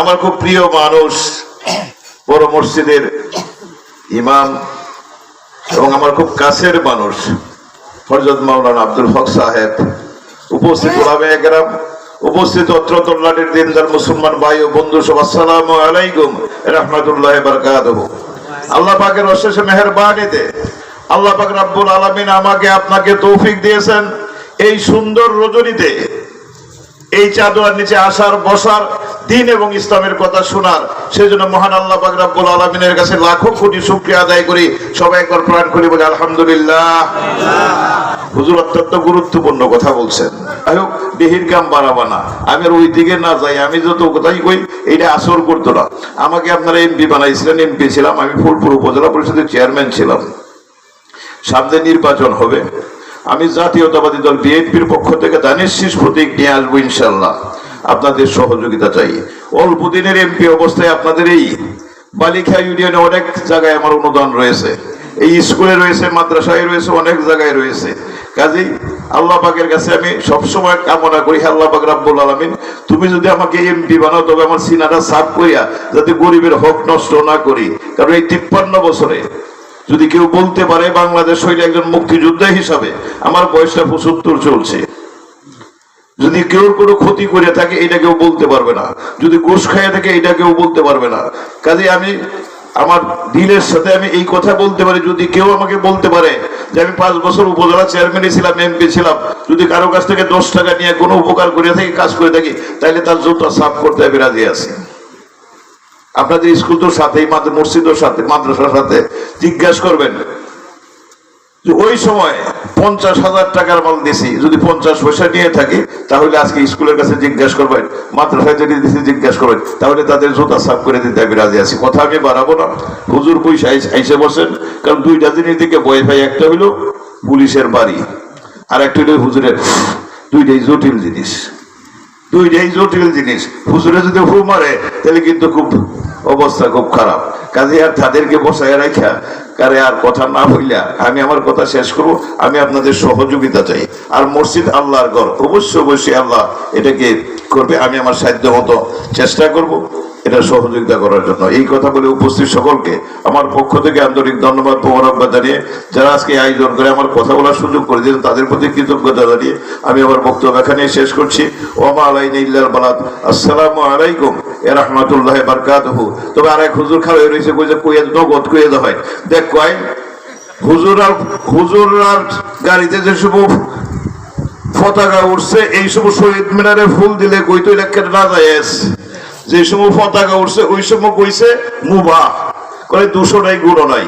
আমার খুব প্রিয় মানুষ, বড় মসজিদের ইমাম এবং আমার খুব কাছের মানুষ হরজত মাওলানা আব্দুল হক সাহেব। উপস্থিত ওলামে একরাম, উপস্থিত অত্র তল্লাটের দিনদার মুসলমান ভাই ও বন্ধু সব, আসসালামু আলাইকুম, রহমতুল্লাহ বারকাতুহু। আল্লাহ পাকের অশেষ মেহেরবানিতে, আল্লাহ পাক রাব্বুল আলামিন আমাকে আপনাকে তৌফিক দিয়েছেন এই সুন্দর রজনীতে, এই চাদর নিচে আসার, বসার দিন এবং ইসলামের কথা শোনার। সেই জন্য মহান আল্লাহ পাক রাব্বুল আলামিনের কাছে লাখো কোটি শুকরিয়া আদায় করি। সবাই একবার প্রাণ করি বলে, আলহামদুলিল্লাহ। হুজুর অত্যন্ত গুরুত্বপূর্ণ কথা বলছেন। যাই হোক দেহির কাম বাড়াবা না। আমি ওই দিকে না যাই, আমি যত কথাই কই এটা আসর করতো না। আমাকে আপনারা এমপি বানাইছিলেন, এমপি ছিলাম, আমি ফুলপুর উপজেলা পরিষদের চেয়ারম্যান ছিলাম। সামনে নির্বাচন হবে। আমি জাতীয়তাবাদী দল, বিএনপির পক্ষ থেকে দানের শীষ প্রতীক নিয়ে আসব ইনশাল্লাহ আপনাদের সহযোগিতা চাই। অল্প দিনের এমপি অবস্থায় আপনাদের এই বালিখা ইউনিয়নে অনেক জায়গায় আমার অনুদান রয়েছে। এই স্কুলে রয়েছে, মাদ্রাসায় রয়েছে, অনেক জায়গায় রয়েছে। কাজেই আল্লাহ পাকের কাছে আমি সবসময় কামনা করি আল্লাহ পাক রাব্বুল আলামিন, তুমি যদি আমাকে এমপি বানাও, তবে আমার সিনাটা সাফ করিয়া যাতে গরিবের হক নষ্ট না করি। কারণ এই তিপ্পান্ন বছরে যদি কেউ বলতে পারে, বাংলাদেশ হইলে একজন মুক্তিযোদ্ধা হিসাবে, আমার বয়সটা পঁচাত্তর চলছে। যদি কেউ কোনো ক্ষতি করে থাকে, এটা কেউ বলতে পারবে না। যদি গোস খাইয়ে থাকে, এটা কেউ বলতে পারবে না। কাজে আমি আমার দিলের সাথে আমি এই কথা বলতে পারি, যদি কেউ আমাকে বলতে পারে যে আমি পাঁচ বছর উপজেলা চেয়ারম্যানই ছিলাম, এমপি ছিলাম, যদি কারও কাছ থেকে দশ টাকা নিয়ে কোনো উপকার করে থাকি, কাজ করে থাকি তাহলে তার জুতা সাফ করতে আমি রাজি আছি। আপনাদের স্কুল তো সাথেই মসজিদের সাথে, মাদ্রাসার সাথে। জিজ্ঞাসা করবেন যে ওই সময় পঞ্চাশ হাজার টাকার মাল দিছি। যদি পঞ্চাশ পয়সা নিয়ে থাকি, তাহলে আজকে স্কুলের কাছে জিজ্ঞাসা করবেন, মাদ্রাসায় যদি দিছি, জিজ্ঞাসা করবেন, তাহলে তাদের জুতা সাফ করে দিতে আমি রাজি আছি। কথা আমি বাড়াবো না। হুজুর পয়সা আইসে বসেন, কারণ দুইটা জিনিস দিকে বই ভাই, একটা হইল পুলিশের বাড়ি, আর একটা হইল হুজুরের, দুইটাই জটিল জিনিস। দুইটাই জটিল জিনিস। হুজুরে যদি হু মারে, তাহলে কিন্তু খুব অবস্থা খুব খারাপ। কাজে আর তাদেরকে বসায় রাখা কারে আর কথা না হইলা আমি আমার কথা শেষ করব, আমি আপনাদের সহযোগিতা চাই। আর মসজিদ আল্লাহর ঘর, অবশ্যই অবশ্যই আল্লাহ এটাকে করবে, আমি আমার সাধ্য মতো চেষ্টা করব। এটা সহযোগিতা করার জন্য। এই কথা বলে উপস্থিত সকলকে আমার পক্ষ থেকে আন্তরিক ধন্যবাদ, মোবারকবাদ জানিয়ে যারা আজকে আয়োজন করে আমার কথা বলার সুযোগ করে দিয়েছেন, তাদের প্রতি কৃতজ্ঞতা জানিয়ে আমি আমার বক্তব্য এখানে শেষ করছি। ওমা আলাইন ইল্লাল বালাদ। আসসালামু আলাইকুম। এ রহমাতুল্লাহ বারকাতুহু। তবে আর এক হুজুর খাওয়া রয়েছে কই যে কইয়া নগদ কইয়া হয়। দেখ কয়, হুজুর আর হুজুর আর গাড়িতে যে সব পতাকা উঠছে, এই সব শহীদ মিনারে ফুল দিলে কই তো লেখা না যায় যে সময় পতাকা উঠছে, ওই সময় কইছে, মুবা। কয় দুশো নাই গুণো নাই।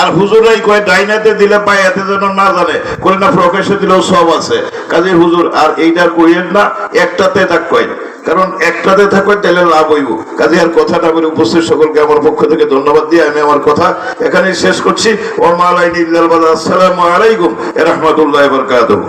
আর হুজুরাই কয়, ডাইনাতে দিলে পায়াতে যেন না জানে। কয় না প্রকাশে দিলেও সব আছে। কাজে হুজুর, আর এইটার কইেন না, একটাতে থাক কয় কারণ একটাতে থাকবে তাহলে লাভ হইব। কাজে আর কথাটা বলে উপস্থিত সকলকে আমার পক্ষ থেকে ধন্যবাদ দিয়ে আমি আমার কথা এখানেই শেষ করছি। ওমালাই আসসালামু আলাইকুম রহমতুল্লাহ বরকাতুহু।